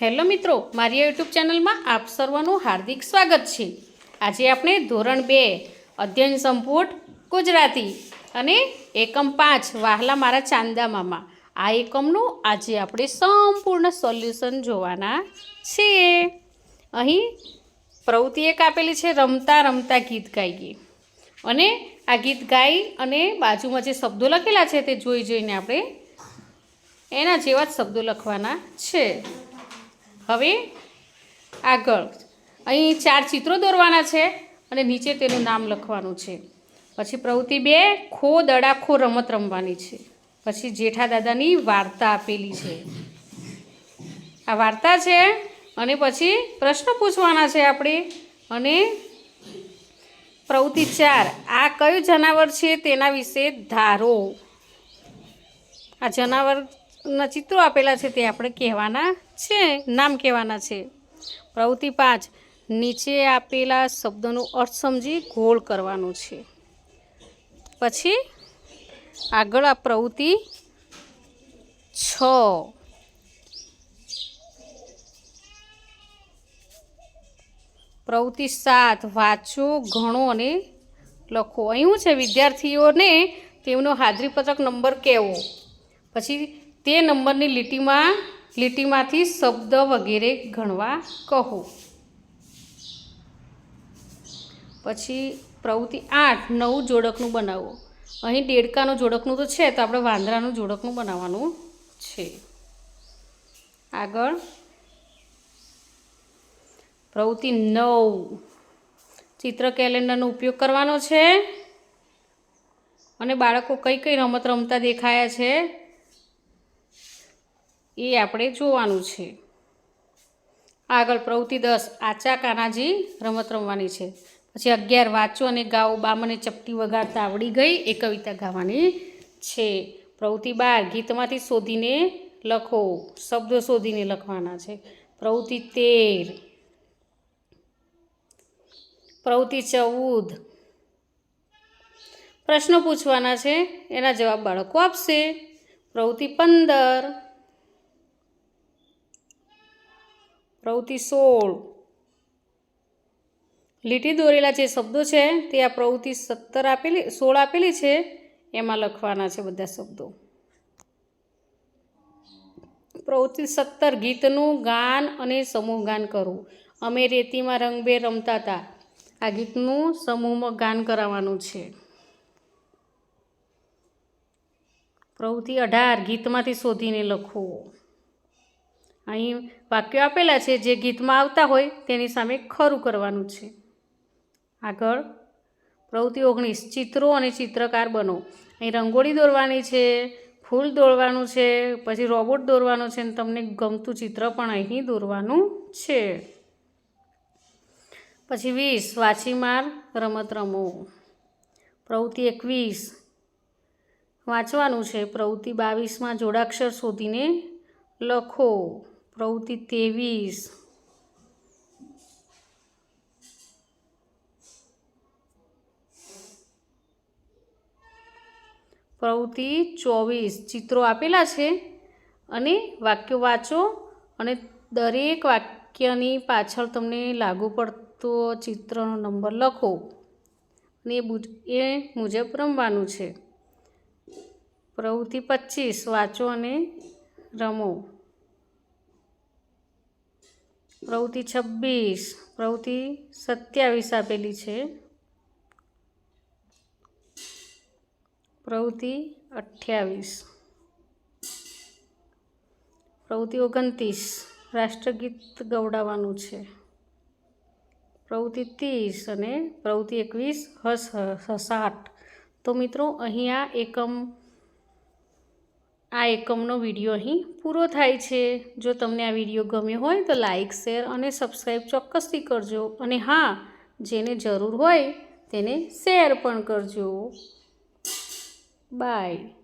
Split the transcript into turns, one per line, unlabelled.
Hello મિત્રો, મારી YouTube ચેનલમાં આપ સર્વનું હાર્દિક સ્વાગત છે. આજે આપણે ધોરણ બે, અધ્યયન સંપુટ, ગુજરાતી અને એકમ પાંચ, વાહલા મારા ચાંદા મામા. આ એકમનું આજે આપણે સંપૂર્ણ સોલ્યુશન જોવાના છીએ અહીં પ્રવૃત્તિ એક આપેલી છે, રમતા રમતા ગીત ગાઈએ. અને આ ગીત ગાઈ અને બાજુમાં જે શબ્દો લખેલા છે તે જોઈ જોઈને આપણે એના જેવા જ શબ્દો લખવાના છે. હવે આગળ. અહીં ચાર ચિત્રો દોરવાના છે અને નીચે તેનું નામ લખવાનું છે. પછી પ્રવૃત્તિ બે, ખો દડાખો રમત રમવાની છે. પછી જેઠા દાદાની વાર્તા આપેલી છે. આ વાર્તા છે અને પછી પ્રશ્ન પૂછવાના છે આપણે. અને પ્રવૃત્તિ ચાર, આ કયું જનાવર છે તેના વિશે ધારો. આ જનાવરના ચિત્રો આપેલા છે તે આપણે કહેવાના છે, નામ કહેવાના છે. પ્રવૃત્તિ પાંચ, નીચે આપેલા શબ્દનો અર્થ સમજી ગોળ કરવાનું છે. પછી, આગળ આ પ્રવૃત્તિ છ. પ્રવૃત્તિ સાત, વાંચો ઘણો અને લખો. અહીં છે, વિદ્યાર્થીઓને તેમનો હાજરીપત્રક નંબર કહેવો. પછી, તે નંબરની લીટીમાં લીટીમાંથી શબ્દ વગેરે ગણવા કહો. પછી પ્રવૃત્તિ આઠ, નવું જોડકનું બનાવો. અહીં દેડકાનું જોડકનું તો છે, તો આપણે વાંદરાનું જોડકનું બનાવવાનું છે. આગળ. પ્રવૃત્તિ નવ. ચિત્ર કેલેન્ડરનો ઉપયોગ કરવાનો છે. અને બાળકો કઈ કઈ રમત રમતા દેખાયા છે? એ આપણે જોવાનું છે. આગળ પ્રવૃત્તિ દસ, આચા કાનાજી રમત રમવાની છે. પછી અગિયાર, વાંચો અને ગાઓ. બામને ચપટી વગાડતા આવડી ગઈ એ કવિતા ગાવાની છે. પ્રવૃત્તિ બાર, ગીતમાંથી શોધીને લખો. શબ્દો શોધીને લખવાના છે. પ્રવૃત્તિ તેર. પ્રવૃત્તિ ચૌદ. પ્રશ્નો પૂછવાના છે. એના જવાબ બાળકો આપશે. પ્રવૃત્તિ પંદર. પ્રવૃત્તિ સોળ. લીટી દોરેલા જે શબ્દો છે, તે આ પ્રવૃત્તિ સત્તર આપેલી, સોળ આપેલી છે, એમાં લખવાના છે બધા શબ્દો. પ્રવૃત્તિ સત્તર, ગીતનું ગાન અને સમૂહ ગાન કરવું. અમે રેતીમાં રંગબેર રમતા હતા. આ ગીતનું સમૂહમાં ગાન કરાવવાનું છે. પ્રવૃત્તિ અઢાર, ગીતમાંથી શોધીને લખો. અહીં વાક્યો આપેલા છે, જે ગીતમાં આવતા હોય તેની સામે ખરું કરવાનું છે. આગળ, પ્રવૃત્તિ ઓગણીસ, ચિત્રો અને ચિત્રકાર બનો. અહીં રંગોળી દોરવાની છે, ફૂલ દોરવાનું છે, પછી રોબોટ દોરવાનો છે અને તમને ગમતું ચિત્ર પણ અહીં દોરવાનું છે. પછી વીસ વાંચીમાર રમત રમો. પ્રવૃત્તિ એકવીસ. વાંચવાનું છે, પ્રવૃત્તિ બાવીસમાં જોડાક્ષર શોધીને લખો. પ્રવૃત્તિ ત્રેવીસ પ્રવૃત્તિ ચોવીસ. ચિત્રો આપેલા છે અને વાક્યો વાંચો અને દરેક વાક્યની પાછળ તમને લાગુ પડતો ચિત્રનો નંબર લખો. અને એ મુજબ રમવાનું છે. પ્રવૃત્તિ પચીસ. વાંચો અને રમો. પ્રવૃત્તિ છવ્વીસ પ્રવૃત્તિ સત્યાવીસ આપેલી છે. પ્રવૃત્તિ અઠ્યાવીસ. પ્રવૃત્તિ ઓગણત્રીસ, રાષ્ટ્રગીત ગવડાવવાનું છે. પ્રવૃત્તિ ત્રીસ અને પ્રવૃત્તિ એકવીસ હસ હસાટ તો મિત્રો, અહીંયા એકમ આ એકમનો વીડિયો અહીં પૂરો થાય છે. જો તમને આ વીડિયો ગમ્યો હોય તો લાઇક શેર અને સબસ્ક્રાઈબ ચોક્કસથી કરજો. અને હા, જેને જરૂર હોય તેને શેર પણ કરજો. બાય.